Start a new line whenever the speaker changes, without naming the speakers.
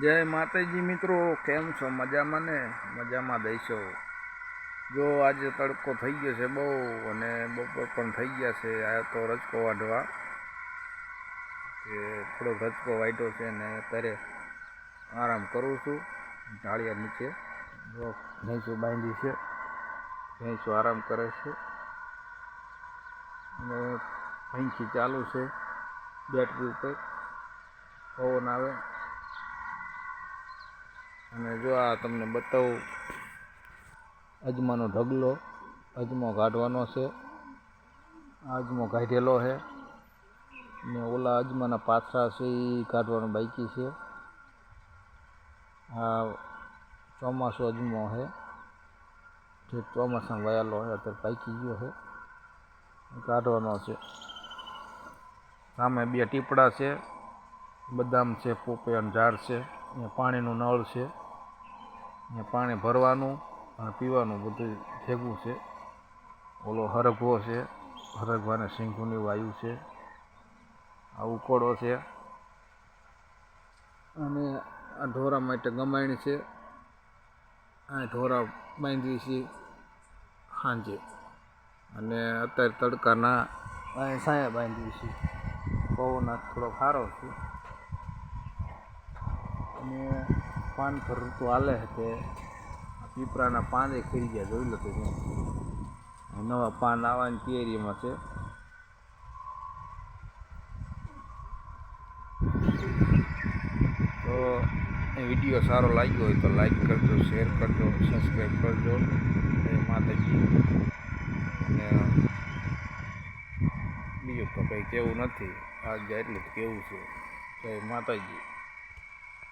જય માતાજી મિત્રો, કેમ છો? મજામાં ને? મજામાં દઈશો. જો આજે તડકો થઈ ગયો છે બહુ અને બપોર પણ થઈ ગયા છે, આ તો રચકો વાઢવા. કે થોડોક રચકો વાઢ્યો છે ને અત્યારે આરામ કરું છું. ઢાળિયા નીચે. ભેંસો બાંધી છે. ભેંસો આરામ કરે છે. અને પંખી ચાલુ છે બેટરી ઉપર. પવન આવે. અને જો આ તમને બતાવું, અજમાનો ઢગલો, અજમો કાઢવાનો છે, અજમો કાઢેલો છે, ને ઓલા અજમાના પાથરા છે એ કાઢવાનું બાકી છે. આ ચોમાસું અજમો છે, જે ચોમાસામાં વયાલો છે, અત્યારે પાકી ગયો છે કાઢવાનો છે. સામે બે ટીપડા છે, બદામ છે પોપે અને ઝાડ છે. અહીંયા પાણીનું નળ છે. અહીંયા પાણી ભરવાનું અને પીવાનું બધું ભેગું છે. ઓલો હરગવો છે. હરગવાને સિંહુની વાયુ છે. આ ઉકોડો છે. અને આ ઢોરા માટે ગમાયણ છે. આ ઢોરા બાંધવી છે સાંજે. અને અત્યારે તડકાના સાયા બાંધવી છે. પવન થોડો સારો છે. અને પાન પર ઋતુ હાલે હતે. તે પાન એ ખરી ગયા, જોઈ લો તો આ નવા પાન આવવાની તૈયારીમાં છે. તો એ વીડિયો સારો લાગ્યો હોય તો લાઈક કરજો, શેર કરજો, સબસ્ક્રાઈબ કરજો. એ માતાજી. અને બીજું તો કંઈ કેવું નથી. આજે એટલું કેવું છે. જય માતાજી.